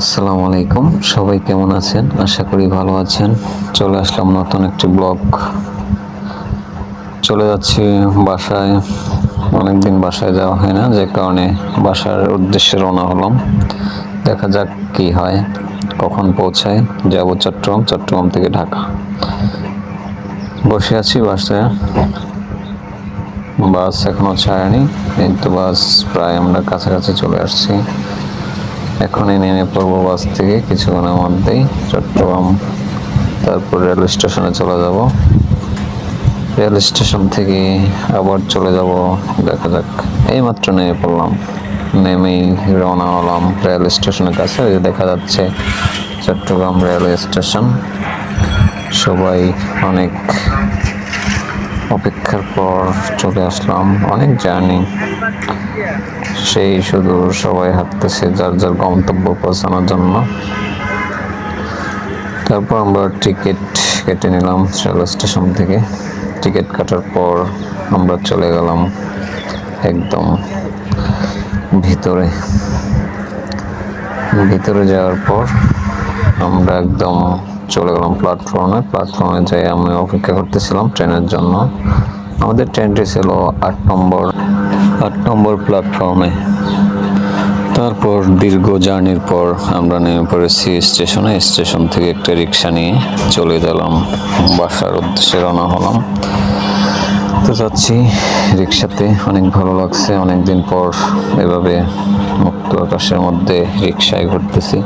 আসসালামু আলাইকুম সবাই কেমন আছেন? আশা করি ভালো আছেন। চলে আসলাম নতুন একটি ব্লগ। চলে যাচ্ছি বাসায়। অনেকদিন বাসায় যাওয়া হয় না, যে কারণে বাসার উদ্দেশ্যে রওনা হলাম। দেখা যাক কি হয়, কখন পৌঁছায়। যাব চট্টগ্রাম চট্টগ্রাম থেকে ঢাকা। বসে আছি বাসায় বাস এখনও ছাড়েনি কিন্তু বাস প্রায় আমরা কাছাকাছি চলে আসছি। এখনই নেমে পড়ব বাস থেকে কিছুক্ষণের মধ্যেই চট্টগ্রাম। তারপর রেল স্টেশনে চলে যাব। রেল স্টেশন থেকে আবার চলে যাব। দেখা যাক। এইমাত্র নেমে পড়লাম। নেমেই রওনা হলাম রেল স্টেশনের কাছে। দেখা যাচ্ছে চট্টগ্রাম রেলওয়ে স্টেশন। সবাই অনেক অপেক্ষার পর চলে আসলাম অনেক জার্নি। সেই শুধু সবাই হাঁটতেছে, যার যার গন্তব্য পৌঁছানোর জন্য। তারপর আমরা টিকিট কেটে নিলাম রেল স্টেশন থেকে। টিকিট কাটার পর আমরা চলে গেলাম একদম ভিতরে। ভিতরে যাওয়ার পর আমরা একদম চলে গেলাম প্ল্যাটফর্মে প্ল্যাটফর্মে যাই আমি অপেক্ষা করতেছিলাম ট্রেনের জন্য। আমাদের ট্রেনটি ছিল আট নম্বর আট নম্বর প্ল্যাটফর্মে তারপর দীর্ঘ জার্নির পর আমরা নেমে পড়েছি স্টেশনে। স্টেশন থেকে একটা রিক্সা নিয়ে চলে গেলাম। বাসার উদ্দেশ্যে রওনা হলাম। তো যাচ্ছি রিক্সাতে। অনেক ভালো লাগছে। অনেক দিন পর এভাবে মুক্ত আকাশের মধ্যে রিক্সায় ঘুরতেছি।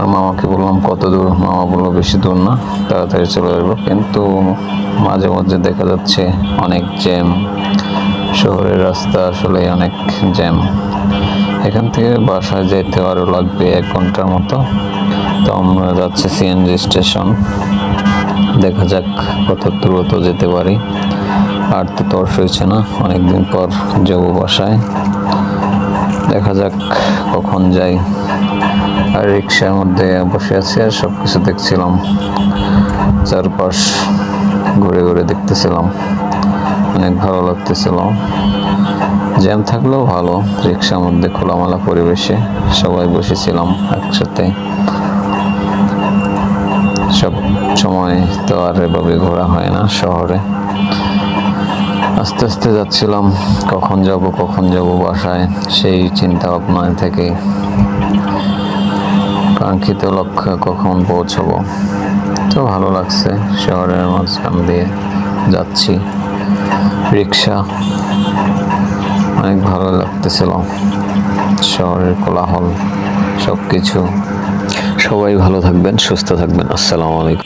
আর মামাকে বললাম, কত দূর? মামা বলল, বেশি দূর না, তাড়াতাড়ি চলে আসব। কিন্তু মাঝে মধ্যে দেখা যাচ্ছে অনেক জ্যাম। শহরের রাস্তা আসলে অনেক জ্যাম। এখান থেকে বাসায় যেতে আরও লাগবে এক ঘণ্টার মতো। তো আমরা যাচ্ছি সিএনজি স্টেশন। দেখা যাক কত দ্রুত যেতে পারি। আর তো তর্স হয়েছে না, অনেকদিন পর যাব বাসায়। দেখা যাক কখন যাই। আর রিক্সার মধ্যে বসে আছি আর সব কিছু দেখছিলাম। চারপাশ ঘুরে ঘুরে দেখতেছিলাম। অনেক ভালো লাগতেছিল। জ্যাম থাকলেও ভালো, রিক্সার মধ্যে খোলামেলা পরিবেশে সবাই বসেছিলাম একসাথে। সব সময় তো আর এভাবে ঘোরা হয় না শহরে। আস্তে আস্তে যাচ্ছিলাম, কখন যাব কখন যাব বাসায়, সেই চিন্তা ভাবনায় থেকে কাঙ্ক্ষিত লক্ষ্যে কখন পৌঁছবো। তো ভালো লাগছে শহরের মাঝখান দিয়ে যাচ্ছি। রিক্সা অনেক ভালো লাগতেছিল। শহরের কোলাহল সব কিছু সবাই ভালো থাকবেন, সুস্থ থাকবেন। আসসালামু আলাইকুম।